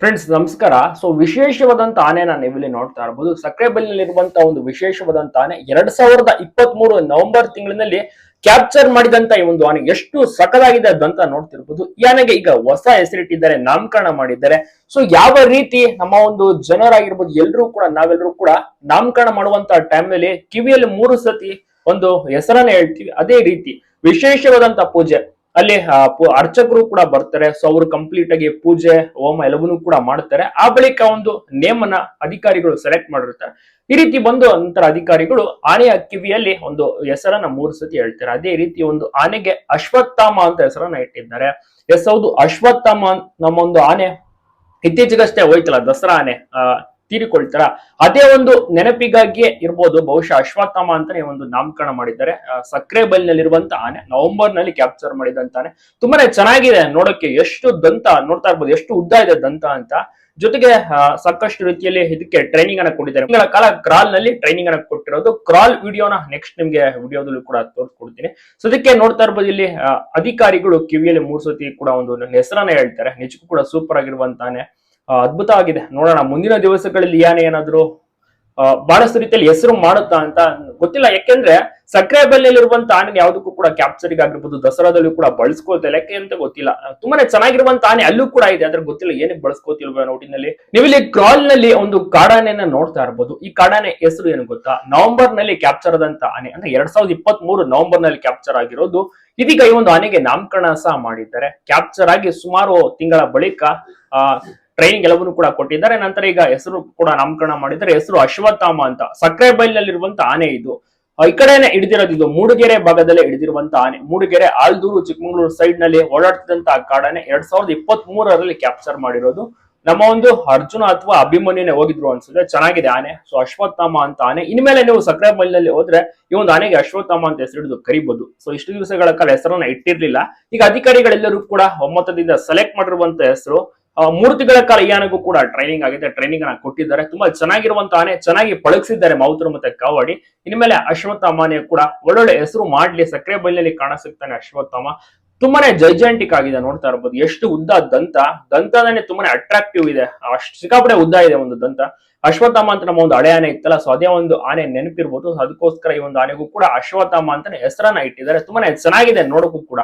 Friends ನಮಸ್ಕಾರ. So ವಿಶೇಷವಾದಂತ ಆನೆನ ನೀವಿಲ್ಲಿ ನೋಡ್ತಾ ಇರಬಹುದು ಸಕ್ರೆಬೆಲ್ನಲ್ಲಿರುವಂತಹ ಒಂದು ವಿಶೇಷವಾದಂತ ಆನೆ ಎರಡ್ ಸಾವಿರದ ಇಪ್ಪತ್ತ್ ಮೂರು ನವೆಂಬರ್ ತಿಂಗಳಿನಲ್ಲಿ ಕ್ಯಾಪ್ಚರ್ ಮಾಡಿದಂತ ಈ ಒಂದು ಆನೆ ಎಷ್ಟು ಸಕಲಾಗಿದೆ ಅದಂತ ನೋಡ್ತಿರ್ಬೋದು. ಈ ಆನೆಗೆ ಈಗ ಹೊಸ ಹೆಸರಿಟ್ಟಿದ್ದಾರೆ, ನಾಮಕರಣ ಮಾಡಿದ್ದಾರೆ. ಸೊ ಯಾವ ರೀತಿ ನಮ್ಮ ಒಂದು ಜನರಾಗಿರ್ಬೋದು ಎಲ್ಲರೂ ಕೂಡ ನಾವೆಲ್ಲರೂ ಕೂಡ ನಾಮಕರಣ ಮಾಡುವಂತ ಟೈಮ್ನಲ್ಲಿ ಕಿವಿಯಲ್ಲಿ ಮೂರು ಸತಿ ಒಂದು ಹೆಸರನ್ನ ಹೇಳ್ತೀವಿ. ಅದೇ ರೀತಿ ವಿಶೇಷವಾದಂತ ಪೂಜೆ. ಅಲ್ಲಿ ಅರ್ಚಕರು ಕೂಡ ಬರ್ತಾರೆ. ಸೊ ಅವರು ಕಂಪ್ಲೀಟ್ ಆಗಿ ಪೂಜೆ ಹೋಮ ಎಲ್ಲವನ್ನೂ ಕೂಡ ಮಾಡ್ತಾರೆ. ಆ ಬಳಿಕ ಒಂದು ನೇಮನ ಅಧಿಕಾರಿಗಳು ಸೆಲೆಕ್ಟ್ ಮಾಡಿರ್ತಾರೆ. ಈ ರೀತಿ ಬಂದು ನಂತರ ಅಧಿಕಾರಿಗಳು ಆನೆಯ ಕಿವಿಯಲ್ಲಿ ಒಂದು ಹೆಸರನ್ನ ಮೂರು ಸತಿ ಹೇಳ್ತಾರೆ. ಅದೇ ರೀತಿ ಒಂದು ಆನೆಗೆ ಅಶ್ವತ್ಥಾಮ ಅಂತ ಹೆಸರನ್ನ ಇಟ್ಟಿದ್ದಾರೆ. ಎಸ್ ಹೌದು ಅಶ್ವತ್ಥಾಮ ನಮ್ಮ ಒಂದು ಆನೆ ಇತ್ತೀಚೆಗಷ್ಟೇ ಹೋಯ್ತಲ್ಲ ದಸರಾ ಆನೆ ಆ, ತೀರಿಕೊಳ್ತಾರ? ಅದೇ ಒಂದು ನೆನಪಿಗಾಗಿಯೇ ಇರ್ಬೋದು, ಬಹುಶಃ ಅಶ್ವತ್ಥಾಮ ಅಂತಾನೆ ಒಂದು ನಾಮಕರಣ ಮಾಡಿದ್ದಾರೆ. ಸಕ್ರೆ ಬೈಲ್ನಲ್ಲಿರುವಂತ ಆನೆ ನವೆಂಬರ್ನಲ್ಲಿ ಕ್ಯಾಪ್ಚರ್ ಮಾಡಿದಂತ ಆನೆ ತುಂಬಾನೇ ಚೆನ್ನಾಗಿದೆ ನೋಡೋಕೆ ಎಷ್ಟು ದಂತ ನೋಡ್ತಾ ಇರ್ಬೋದು, ಎಷ್ಟು ಉದ್ದ ಇದೆ ದಂತ ಅಂತ. ಜೊತೆಗೆ ಸಾಕಷ್ಟು ರೀತಿಯಲ್ಲಿ ಇದಕ್ಕೆ ಟ್ರೈನಿಂಗ್ ಅನ್ನ ಕೊಟ್ಟಿದ್ದಾರೆ. ತಿಂಗಳ ಕಾಲ ಕ್ರಾಲ್ನಲ್ಲಿ ಟ್ರೈನಿಂಗ್ ಅನ್ನ ಕೊಟ್ಟಿರೋದು. ಕ್ರಾಲ್ ವಿಡಿಯೋನ ನೆಕ್ಸ್ಟ್ ನಿಮ್ಗೆ ವಿಡಿಯೋದಲ್ಲೂ ಕೂಡ ತೋರಿಸ್ಕೊಡ್ತೀನಿ. ಸೊ ಅದಕ್ಕೆ ನೋಡ್ತಾ ಇರ್ಬೋದು ಇಲ್ಲಿ ಅಧಿಕಾರಿಗಳು ಕಿವಿಯಲ್ಲಿ ಮೂರ್ ಸತಿ ಕೂಡ ಒಂದು ಹೆಸರನ್ನ ಹೇಳ್ತಾರೆ. ನಿಜಕ್ಕೂ ಕೂಡ ಸೂಪರ್ ಆಗಿರುವಂತಾನೆ ಅದ್ಭುತ ಆಗಿದೆ. ನೋಡೋಣ ಮುಂದಿನ ದಿವಸಗಳಲ್ಲಿ ಯಾನೆ ಏನಾದ್ರು ಆ, ಬಹಳಷ್ಟು ರೀತಿಯಲ್ಲಿ ಹೆಸರು ಮಾಡುತ್ತಾ ಅಂತ ಗೊತ್ತಿಲ್ಲ. ಯಾಕೆಂದ್ರೆ ಸಕ್ಕರೆ ಬೆಲ್ಲೆಲ್ಲಿರುವಂತ ಆನೆ ಯಾವುದಕ್ಕೂ ಕೂಡ ಕ್ಯಾಪ್ಚರಿಂಗ್ ಆಗಿರ್ಬೋದು ದಸರಾದಲ್ಲೂ ಕೂಡ ಬಳಸ್ಕೊಳ್ತಾ ಯಾಕೆ ಅಂತ ಗೊತ್ತಿಲ್ಲ. ತುಂಬಾನೇ ಚೆನ್ನಾಗಿರುವಂತ ಆನೆ ಅಲ್ಲೂ ಕೂಡ ಇದೆ. ಆದ್ರೆ ಗೊತ್ತಿಲ್ಲ ಏನಕ್ಕೆ ಬಳಸ್ಕೋತಿಲ್ವ ನೋಟಿನಲ್ಲಿ ನೀವಿಲ್ಲಿ ಕ್ರಾಲ್ನಲ್ಲಿ ಒಂದು ಕಾಡಾನೆಯನ್ನ ನೋಡ್ತಾ ಇರ್ಬೋದು. ಈ ಕಾಡಾನೆ ಹೆಸರು ಏನು ಗೊತ್ತಾ? ನವೆಂಬರ್ನಲ್ಲಿ ಕ್ಯಾಪ್ಚರ್ ಆದಂತ ಆನೆ. ಅಂದ್ರೆ ಎರಡ್ ಸಾವಿರದ ಇಪ್ಪತ್ತ್ ಮೂರು ನವೆಂಬರ್ನಲ್ಲಿ ಕ್ಯಾಪ್ಚರ್ ಆಗಿರೋದು. ಇದೀಗ ಈ ಒಂದು ಆನೆಗೆ ನಾಮಕರಣ ಸಹ ಮಾಡಿದ್ದಾರೆ. ಕ್ಯಾಪ್ಚರ್ ಆಗಿ ಸುಮಾರು ತಿಂಗಳ ಬಳಿಕ ಟ್ರೈನಿಂಗ್ ಎಲ್ಲವನ್ನು ಕೂಡ ಕೊಟ್ಟಿದ್ದಾರೆ. ನಂತರ ಈಗ ಹೆಸರು ಕೂಡ ನಾಮಕರಣ ಮಾಡಿದ್ದಾರೆ. ಹೆಸರು ಅಶ್ವತ್ಥಾಮ ಅಂತ. ಸಕ್ಕರೆ ಬೈಲ್ನಲ್ಲಿರುವಂತ ಆನೆ ಇದು. ಈ ಕಡೆನೆ ಹಿಡಿದಿರೋದು ಇದು. ಮೂಡಿಗೆರೆ ಭಾಗದಲ್ಲೇ ಹಿಡಿದಿರುವಂತ ಆನೆ. ಮೂಡಿಗೆರೆ, ಆಲ್ದೂರು, ಚಿಕ್ಕಮಗಳೂರು ಸೈಡ್ನಲ್ಲಿ ಓಡಾಡ್ತಿದ್ದಂತ ಕಾಡಾನೆ ಎರಡ್ ಸಾವಿರದ ಇಪ್ಪತ್ತ್ ಮೂರರಲ್ಲಿ ಕ್ಯಾಪ್ಚರ್ ಮಾಡಿರೋದು. ನಮ್ಮ ಒಂದು ಅರ್ಜುನ ಅಥವಾ ಅಭಿಮನ್ಯುನೇ ಹೋಗಿದ್ರು ಅನ್ಸುತ್ತೆ. ಚೆನ್ನಾಗಿದೆ ಆನೆ. ಸೊ ಅಶ್ವತ್ಥಾಮ ಅಂತ ಆನೆ. ಇನ್ಮೇಲೆ ನೀವು ಸಕ್ಕರೆ ಬೈಲ್ನಲ್ಲಿ ಹೋದ್ರೆ ಈ ಒಂದು ಆನೆಗೆ ಅಶ್ವತ್ಥಾಮ ಅಂತ ಹೆಸರು ಹಿಡಿದು ಕರಿಬಹುದು ಸೊ ಇಷ್ಟು ದಿವಸಗಳ ಕಾಲ ಹೆಸರನ್ನ ಇಟ್ಟಿರ್ಲಿಲ್ಲ. ಈಗ ಅಧಿಕಾರಿಗಳೆಲ್ಲರೂ ಕೂಡ ಒಮ್ಮತದಿಂದ ಸೆಲೆಕ್ಟ್ ಮಾಡಿರುವಂತ ಹೆಸರು. ಮೂರು ತಿಂಗಳ ಕಾಲ ಈ ಆನೆಗೂ ಕೂಡ ಟ್ರೈನಿಂಗ್ ಆಗಿದೆ. ಟ್ರೈನಿಂಗ್ ಅನ್ನ ಕೊಟ್ಟಿದ್ದಾರೆ. ತುಂಬಾ ಚೆನ್ನಾಗಿರುವಂತ ಆನೆ, ಚೆನ್ನಾಗಿ ಪಳಗಿಸಿದ್ದಾರೆ ಮಾವುತರು ಮತ್ತೆ ಕಾವಾಡಿ. ಇನ್ಮೇಲೆ ಅಶ್ವತ್ಥಾಮನೆ ಕೂಡ ಒಳ್ಳೊಳ್ಳೆ ಹೆಸರು ಮಾಡ್ಲಿ ಸಕ್ರೆ ಬೈಲಿನಲ್ಲಿ ಕಾಣಿಸುತ್ತಾನೆ ಅಶ್ವತ್ಥಾಮ. ತುಂಬಾನೇ ಜೈಜಾಂಟಿಕ್ ಆಗಿದೆ ನೋಡ್ತಾ ಇರ್ಬೋದು. ಎಷ್ಟು ಉದ್ದ ದಂತ. ದಂತನೇ ತುಂಬಾನೇ ಅಟ್ರಾಕ್ಟಿವ್ ಇದೆ. ಅಷ್ಟು ಸಿಕ್ಕಾಪಡೆ ಉದ್ದ ಇದೆ ಒಂದು ದಂತ. ಅಶ್ವತ್ಥಾಮ ಅಂತ ನಮ್ಮ ಒಂದು ಹಳೆ ಆನೆ ಇತ್ತಲ್ಲ ಸೊ ಅದೇ ಒಂದು ಆನೆ ನೆನಪಿರ್ಬೋದು. ಅದಕ್ಕೋಸ್ಕರ ಈ ಒಂದು ಆನೆಗೂ ಕೂಡ ಅಶ್ವತ್ಥಾಮ ಅಂತಾನೆ ಹೆಸರನ್ನ ಇಟ್ಟಿದ್ದಾರೆ. ತುಂಬಾನೇ ಚೆನ್ನಾಗಿದೆ ನೋಡಕ್ಕೂ ಕೂಡ.